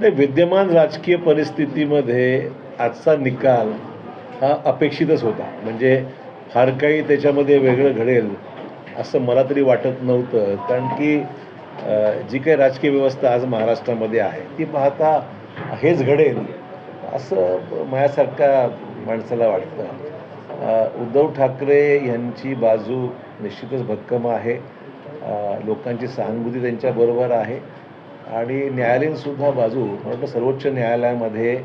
नाही विद्यमान राजकीय परिस्थितीमध्ये आजचा निकाल हा अपेक्षितच होता. म्हणजे फार काही त्याच्यामध्ये वेगळं घडेल असं मला तरी वाटत नव्हतं. कारण की जी काही राजकीय व्यवस्था आज महाराष्ट्रामध्ये आहे ती पाहता हेच घडेल असं माझ्यासारख्या माणसाला वाटतं. उद्धव ठाकरे यांची बाजू निश्चितच भक्कम आहे. लोकांची सहानुभूती त्यांच्याबरोबर आहे. आणि न्यायालयीनसुद्धा बाजू म्हटलं सर्वोच्च न्यायालयामध्ये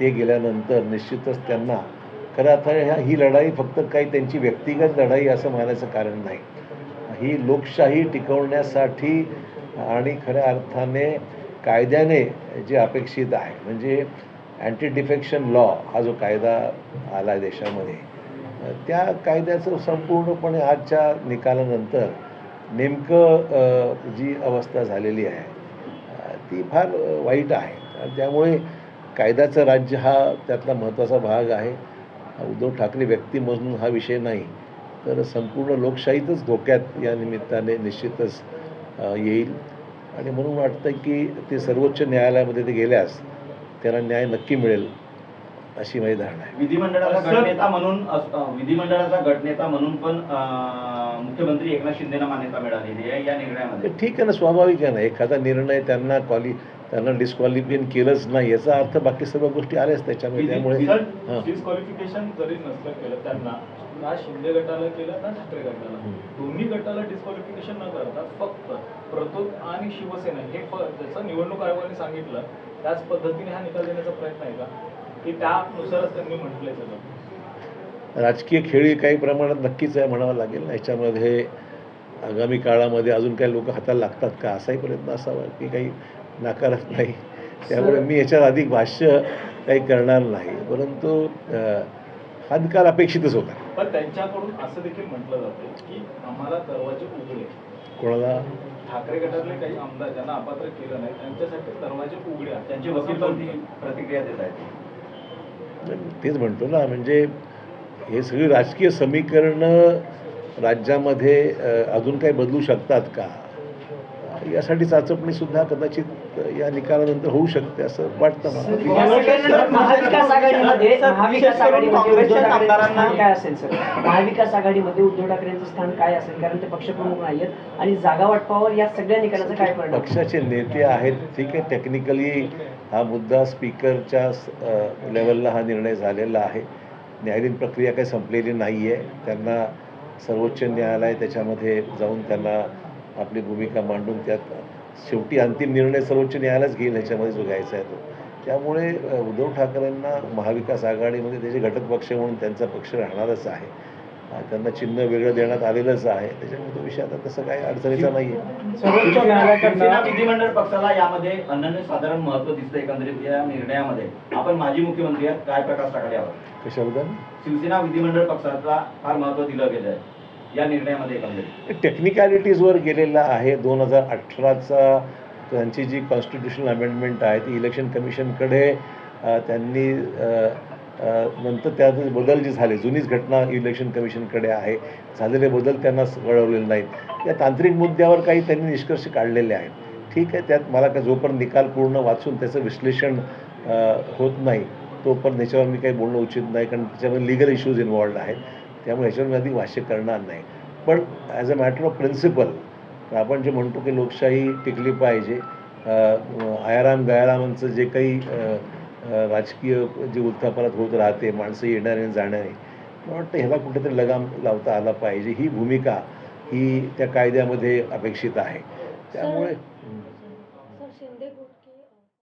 ते गेल्यानंतर निश्चितच त्यांना खरं आता ह्या ही लढाई फक्त काही त्यांची व्यक्तिगत लढाई असं म्हणायचं कारण नाही. ही लोकशाही टिकवण्यासाठी आणि खऱ्या अर्थाने कायद्याने जे अपेक्षित आहे म्हणजे अँटी डिफेक्शन लॉ हा जो कायदा आला आहे देशामध्ये त्या कायद्याचं संपूर्णपणे आजच्या निकालानंतर नेमकं जी अवस्था झालेली आहे ती फार वाईट आहे. आणि त्यामुळे कायद्याचं राज्य हा त्यातला महत्त्वाचा भाग आहे. उद्धव ठाकरे व्यक्ती म्हणून हा विषय नाही. तर संपूर्ण लोकशाहीतच धोक्यात या निमित्ताने निश्चितच येईल. आणि म्हणून वाटतं की ते सर्वोच्च न्यायालयामध्ये ते गेल्यास त्यांना न्याय नक्की मिळेल. अशी माझी धारणा आहे. विधिमंडळाचा गटनेता म्हणून विधिमंडळाचा गटनेता म्हणून पण मुख्यमंत्री एकनाथ शिंदेना मान्यता मिळालेली आहे या निर्णयामध्ये. ठीक आहे ना स्वाभाविक आहे ना एखादा निर्णय त्यांना क्वालि त्यांना डिस्क्वालिफिकेशन केलंच नाही याचा अर्थ बाकी सर्व गोष्टी आल्याच त्याच्यामध्ये त्यामुळे डिस्क्वालिफिकेशन जरी नसलं केलं त्यांना ना शिंदे गटाला केलं ना ठाकरे गटाला. दोन्ही गटाला डिस्क्वालिफिकेशन न करता फक्त प्रतोद आणि शिवसेना हे जसं निवडणूक आयोगाने सांगितलं त्याच पद्धतीने हा निकाल देण्याचा प्रयत्न आहे का? की त्यानुसारच त्यांनी म्हटलंय सगळं. राजकीय खेळी काही प्रमाणात नक्कीच आहे म्हणावं लागेल ना याच्यामध्ये आगामी काळामध्ये अजून काही लोक हाताला लागतात का? असाही प्रयत्न असावा की काही नाकारत नाही. त्यामुळे मी याच्यात अधिक भाष्य काही करणार नाही. परंतु हा निकाल अपेक्षितच होता. पण त्यांच्याकडून असं देखील म्हटलं जातं की आम्हाला दरवाजे उघडे. कोणाला? ठाकरे गटातले काही आमदार ज्यांना अपात्र केलं नाही त्यांच्यासाठी दरवाजे उघडे. त्यांचे वकील प्रतिक्रिया देत आहेत. तेच म्हणतो ना म्हणजे हे सगळी राजकीय समीकरणं राज्यामध्ये अजून काही बदलू शकतात का? यासाठी चाचपणीसुद्धा कदाचित या निकालानंतर होऊ शकते असं वाटतं मला. महाविकास आघाडीमध्ये महाविकास आघाडीमध्ये उद्धव काँग्रेसच्या ठाकरेंचं आमदारांना- स्थान काय असेल सर? महाविकास आघाडीमध्ये उद्धव ठाकरेंचं स्थान काय असेल? कारण ते पक्षप्रमुख नाहीयेत आणि जागा वाटपावर या सगळ्या निकालाचा काय परिणाम? पक्षाचे नेते आहेत ठीक आहे टेक्निकली हा मुद्दा स्पीकरच्या लेवलला हा निर्णय झालेला आहे. न्यायालयीन प्रक्रिया काही संपलेली नाही आहे त्यांना सर्वोच्च न्यायालय त्याच्यामध्ये जाऊन त्यांना आपली भूमिका मांडून त्यात शेवटी अंतिम निर्णय सर्वोच्च न्यायालयच घेईल ह्याच्यामध्ये जो घ्यायचा आहे तो. त्यामुळे उद्धव ठाकरेंना महाविकास आघाडीमध्ये त्याचे घटक पक्ष म्हणून त्यांचा पक्ष राहणारच आहे. त्यांना चिन्ह वेगळं देण्यात आलेलंच आहे. त्याच्यामुळे तो विषय आता तसं काही अडचणीचा नाही आहे. सर्वोच्च शिवसेना न्यायालयाकडनं विधिमंडळ पक्षाला यामध्ये अनन्यसाधारण महत्त्व दिसतं एकंदरीत या निर्णयामध्ये. आपण माजी मुख्यमंत्री आहात. काय प्रकाश टाकाल यावर? कशाबद्दल? शिवसेना विधिमंडळ पक्षाला फार महत्त्व दिलं गेलं आहे या निर्णयामध्ये एकंदरीत. टेक्निकॅलिटीजवर गेलेला आहे. दोन हजार अठराचा त्यांची जी कॉन्स्टिट्युशनल अमेंडमेंट आहे ती इलेक्शन कमिशनकडे त्यांनी नंतर त्यात बदल जे झाले जुनीच घटना इलेक्शन कमिशनकडे आहे. झालेले बदल त्यांना कळवलेले नाहीत. या तांत्रिक मुद्द्यावर काही त्यांनी निष्कर्ष काढलेले आहेत. ठीक आहे त्यात मला का जोपर्यंत निकाल पूर्ण वाचून त्याचं विश्लेषण होत नाही तोपर्यंत त्याच्यावर मी काही बोलणं उचित नाही कारण त्याच्यामध्ये लिगल इश्यूज इन्वॉल्ड आहेत. त्यामुळे ह्याच्यावर मी अधिक भाष्य करणार नाही. पण as a matter of principle आपण जे म्हणतो की लोकशाही टिकली पाहिजे आयाराम गयारामांचं जे काही राजकीय जे उत्थापनात होत राहते माणसं येणारे आणि जाणारे मला वाटतं ह्याला कुठेतरी लगाम लावता आला पाहिजे. ही भूमिका ही त्या कायद्यामध्ये अपेक्षित आहे. त्यामुळे